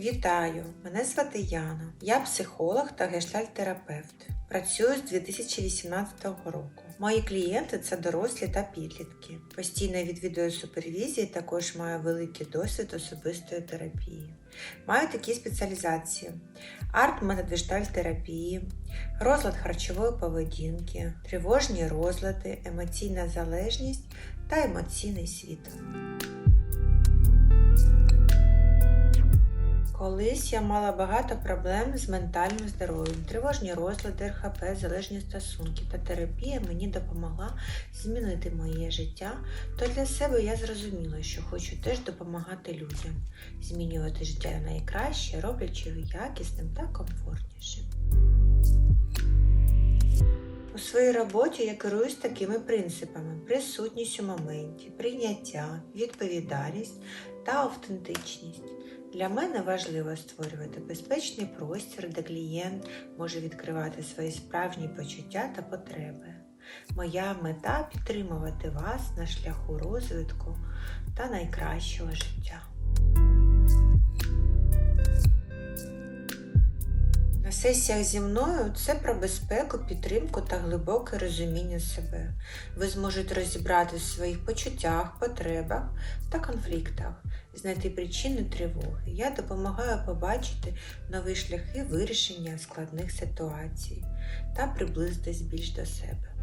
Вітаю! Мене звати Яна. Я психолог та гештальт-терапевт. Працюю з 2018 року. Мої клієнти це дорослі та підлітки. Постійно відвідую супервізії, також маю великий досвід особистої терапії. Маю такі спеціалізації: арт-метод гештальт-терапії, розлад харчової поведінки, тривожні розлади, емоційна залежність та емоційний світ. Колись я мала багато проблем з ментальним здоров'ям, тривожні розлади, РХП, залежні стосунки та терапія мені допомогла змінити моє життя, то для себе я зрозуміла, що хочу теж допомагати людям, змінювати життя найкраще, роблячи його якісним та комфортнішим. У своїй роботі я керуюсь такими принципами: присутність у моменті, прийняття, відповідальність та автентичність. Для мене важливо створювати безпечний простір, де клієнт може відкривати свої справжні почуття та потреби. Моя мета підтримувати вас на шляху розвитку та найкращого життя. Сесіях зі мною це про безпеку, підтримку та глибоке розуміння себе. Ви зможете розібратися в своїх почуттях, потребах та конфліктах, знайти причини тривоги. Я допомагаю побачити нові шляхи вирішення складних ситуацій та приблизитись більш до себе.